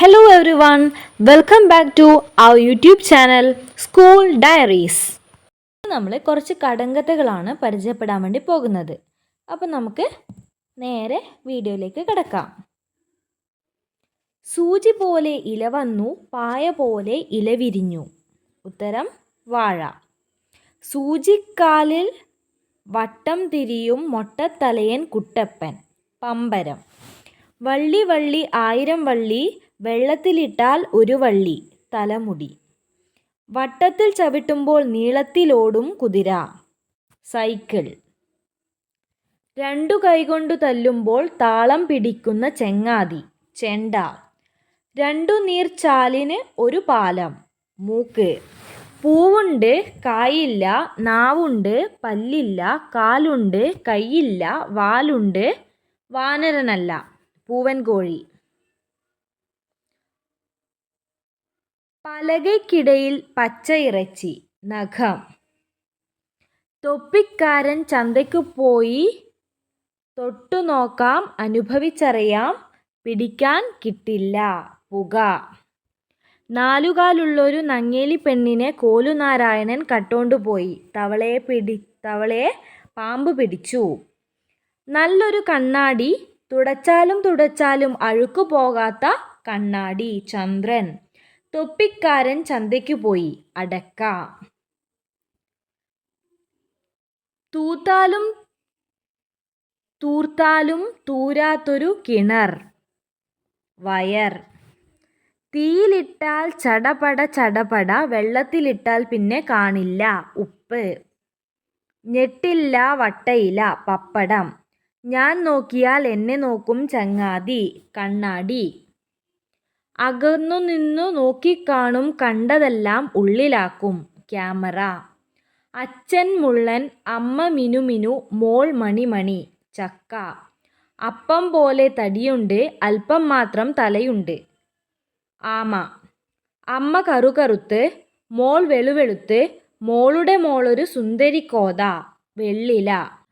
Hello one welcome back to our YouTube channel school diaries നമ്മൾ കുറച്ച് കടങ്കഥകളാണ് പരിചയപ്പെടാൻ വേണ്ടി പോകുന്നത്. അപ്പം നമുക്ക് നേരെ വീഡിയോയിലേക്ക് കിടക്കാം. സൂചി പോലെ ഇല വന്നു പായ പോലെ ഇല വിരിഞ്ഞു. ഉത്തരം വാഴ. സൂചിക്കാലിൽ വട്ടം തിരിയും മൊട്ടത്തലയൻ കുട്ടപ്പൻ പമ്പരം. വള്ളി വള്ളി ആയിരം വള്ളി വെള്ളത്തിലിട്ടാൽ ഒരു വള്ളി തലമുടി. വട്ടത്തിൽ ചവിട്ടുമ്പോൾ നീളത്തിലോടും കുതിര. സൈക്കിൾ. രണ്ടു കൈകൊണ്ടു തല്ലുമ്പോൾ താളം പിടിക്കുന്ന ചെങ്ങാതി ചെണ്ട. രണ്ടു നീർച്ചാലിന് ഒരു പാലം മൂക്ക്. പൂവുണ്ട് കായില്ല നാവുണ്ട് പല്ലില്ല കാലുണ്ട് കൈയില്ല വാലുണ്ട്. വാനരനല്ല പൂവൻ കോഴി പലകയ്ക്കിടയിൽ പച്ച ഇറച്ചി നഖം. തൊപ്പിക്കാരൻ ചന്തയ്ക്കു പോയി തൊട്ടുനോക്കാം അനുഭവിച്ചറിയാം പിടിക്കാൻ കിട്ടില്ല പുക. നാലുകാലുള്ളൊരു നങ്ങേലി പെണ്ണിനെ കോലുനാരായണൻ കട്ടോണ്ടുപോയി തവളയെ പിടി തവളയെ പാമ്പ് പിടിച്ചു. നല്ലൊരു കണ്ണാടി തുടച്ചാലും തുടച്ചാലും അഴുക്കു പോകാത്ത കണ്ണാടി ചന്ദ്രൻ. തൊപ്പിക്കാരൻ ചന്തയ്ക്ക് പോയി. അടക്ക. തൂത്താലും തൂർത്താലും തൂരാത്തൊരു കിണർ. വയർ. തീയിലിട്ടാൽ ചടപട ചടപട വെള്ളത്തിലിട്ടാൽ പിന്നെ കാണില്ല. ഉപ്പ്. ഞെട്ടില്ല വട്ടയില പപ്പടം. ഞാൻ നോക്കിയാൽ എന്നെ നോക്കും ചങ്ങാതി. കണ്ണാടി. അകന്നു നിന്നു നോക്കിക്കാണും കണ്ടതെല്ലാം ഉള്ളിലാക്കും. ക്യാമറ. അച്ഛൻ മുള്ളൻ അമ്മ മിനുമിനു മോൾ മണിമണി ചക്ക. അപ്പം പോലെ തടിയുണ്ട് അല്പം മാത്രം തലയുണ്ട്. ആമ. അമ്മ കറുകറുത്ത് മോൾ വെളുവെളുത്ത് മോളുടെ മോളൊരു സുന്ദരിക്കോത വെള്ളില.